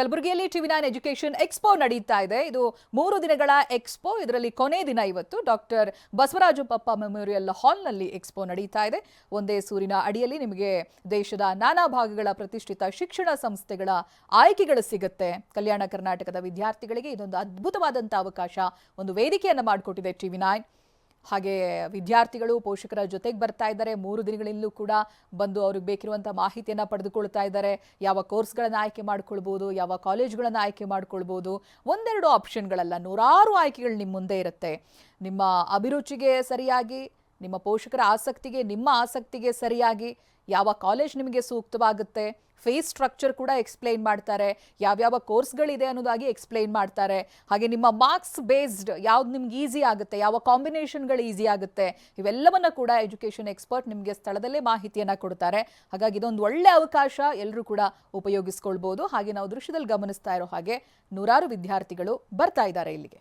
ಕಲಬುರಗಿಯಲ್ಲಿ TV nine education expo ನಡೀತಾ ಇದೆ. ಇದು ಮೂರು ದಿನಗಳ ಎಕ್ಸ್ಪೋ. ಇದರಲ್ಲಿ ಕೊನೆ ದಿನ ಇವತ್ತು ಡಾಕ್ಟರ್ ಬಸವರಾಜಪ್ಪಪ್ಪ ಮೆಮೋರಿಯಲ್ ಹಾಲ್ನಲ್ಲಿ ಎಕ್ಸ್ಪೋ ನಡೀತಾ ಇದೆ. ಒಂದೇ ಸೂರಿನ ಅಡಿಯಲ್ಲಿ ನಿಮಗೆ ದೇಶದ ನಾನಾ ಭಾಗಗಳ ಪ್ರತಿಷ್ಠಿತ ಶಿಕ್ಷಣ ಸಂಸ್ಥೆಗಳ ಆಯ್ಕೆಗಳು ಸಿಗುತ್ತೆ. ಕಲ್ಯಾಣ ಕರ್ನಾಟಕದ ವಿದ್ಯಾರ್ಥಿಗಳಿಗೆ ಇದೊಂದು ಅದ್ಭುತವಾದಂಥ ಅವಕಾಶ. ಒಂದು ವೇದಿಕೆಯನ್ನು ಮಾಡಿಕೊಟ್ಟಿದೆ ಟಿವಿ ನೈನ್. ಹಾಗೆ ವಿದ್ಯಾರ್ಥಿಗಳು ಪೋಷಕರ ಜೊತೆಗೆ ಬರ್ತಾ ಇದ್ದಾರೆ. ಮೂರು ದಿನಗಳಿಂದಲೂ ಕೂಡ ಬಂದು ಅವ್ರಿಗೆ ಬೇಕಿರುವಂಥ ಮಾಹಿತಿಯನ್ನು ಪಡೆದುಕೊಳ್ತಾ ಇದ್ದಾರೆ. ಯಾವ ಕೋರ್ಸ್ಗಳನ್ನು ಆಯ್ಕೆ ಮಾಡ್ಕೊಳ್ಬೋದು, ಯಾವ ಕಾಲೇಜ್ಗಳನ್ನು ಆಯ್ಕೆ ಮಾಡ್ಕೊಳ್ಬೋದು, ಒಂದೆರಡು ಆಪ್ಷನ್ಗಳಲ್ಲ ನೂರಾರು ಆಯ್ಕೆಗಳು ನಿಮ್ಮ ಮುಂದೆ ಇರುತ್ತೆ. ನಿಮ್ಮ ಅಭಿರುಚಿಗೆ ಸರಿಯಾಗಿ ನಿಮ್ಮ ಪೋಷಕರ ಆಸಕ್ತಿಗೆ, ನಿಮ್ಮ ಆಸಕ್ತಿಗೆ ಸರಿಯಾಗಿ ಯಾವ ಕಾಲೇಜ್ ನಿಮಗೆ ಸೂಕ್ತವಾಗುತ್ತೆ? ಫೇಸ್ ಸ್ಟ್ರಕ್ಚರ್ ಕೂಡ ಎಕ್ಸ್ಪ್ಲೈನ್ ಮಾಡ್ತಾರೆ. ಯಾವ್ಯಾವ ಕೋರ್ಸ್ಗಳಿದೆ ಅನ್ನೋದಾಗಿ ಎಕ್ಸ್ಪ್ಲೈನ್ ಮಾಡ್ತಾರೆ. ಹಾಗೆ ನಿಮ್ಮ ಮಾರ್ಕ್ಸ್ ಬೇಸ್ಡ್ ಯಾವ್ದು ನಿಮ್ಗೆ ಈಸಿ ಆಗುತ್ತೆ? ಯಾವ ಕಾಂಬಿನೇಷನ್ಗಳು ಈಸಿ ಆಗುತ್ತೆ? ಇವೆಲ್ಲವನ್ನ ಕೂಡ ಎಜುಕೇಷನ್ ಎಕ್ಸ್ಪರ್ಟ್ ನಿಮಗೆ ಸ್ಥಳದಲ್ಲೇ ಮಾಹಿತಿಯನ್ನು ಕೊಡ್ತಾರೆ. ಹಾಗಾಗಿ ಇದೊಂದು ಒಳ್ಳೆ ಅವಕಾಶ ಎಲ್ಲರೂ ಕೂಡ ಉಪಯೋಗಿಸ್ಕೊಳ್ಬೋದು. ಹಾಗೆ ನಾವು ದೃಶ್ಯದಲ್ಲಿ ಗಮನಿಸ್ತಾ ಇರೋ ಹಾಗೆ ನೂರಾರು ವಿದ್ಯಾರ್ಥಿಗಳು ಬರ್ತಾ ಇದ್ದಾರೆ ಇಲ್ಲಿಗೆ.